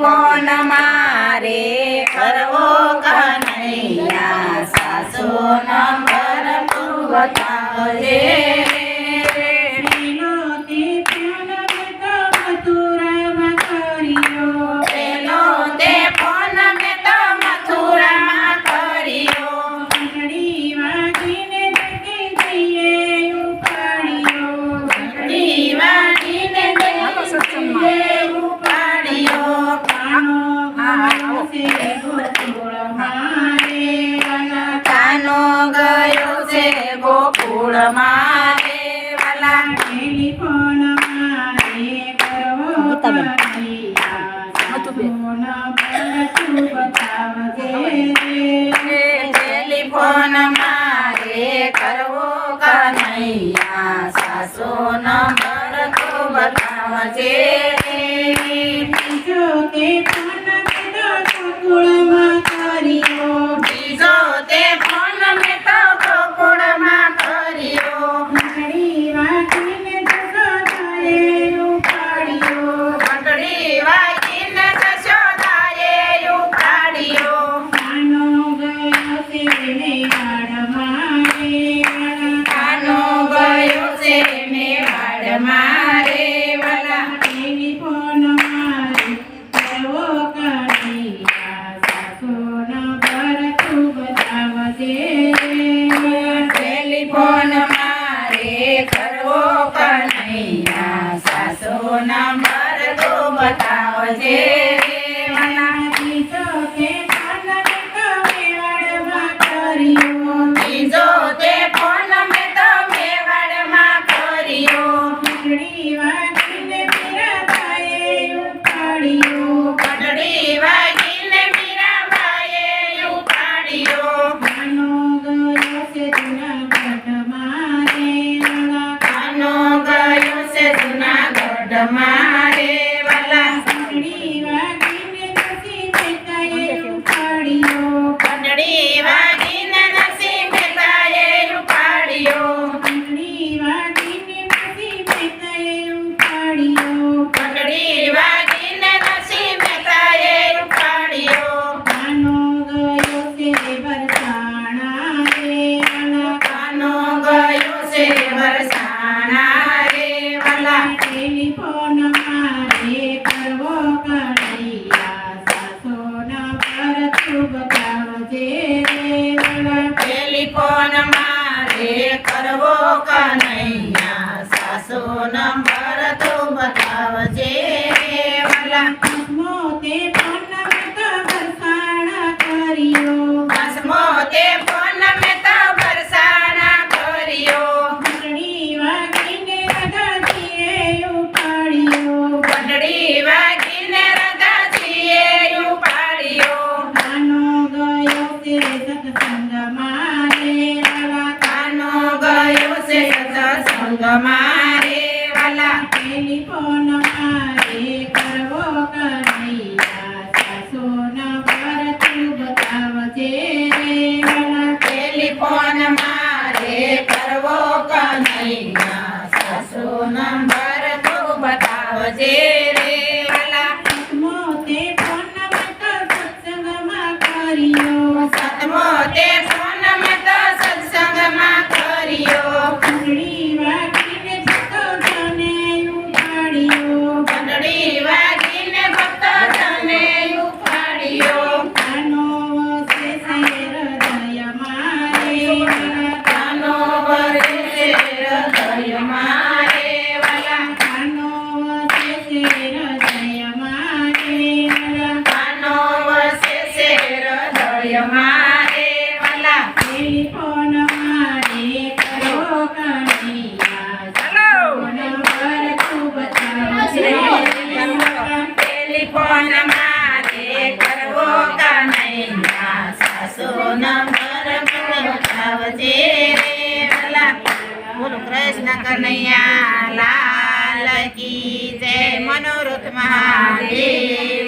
Phone મારે કરવો Kanaiya? સાસો number પૂર્વતા રે તમારે ટેલિફોન મારે કરવાની ટેલિફોન મારે કરવો કનૈયા સાસો નંબર તો બતાવજે જો તે પણ કુળ ફોન મારે કરવો કનૈયા સાસો નંબર તો બતાવજે. કરવો કનૈયા સાસો નંબર તું બતાવજે. સંગ મારે વાલા ટેલિફોન મારે કરવો કનૈયા, સાસોન પર તું બતાવજે રે વાલા. ટેલિફોન મારે કરવો કનૈયા, સાસોન પર તું બતાવજે કર્યો મારે વાલા ટેલિફોન મારે કરો કનૈયા. ટેલિફોન મારે કરવો કનૈયા. સાસો નંબર બતાવજે રે વાલા બોલો કૃષ્ણ કનૈયા લાલ કી જય. મનોરથ મહાદેવ.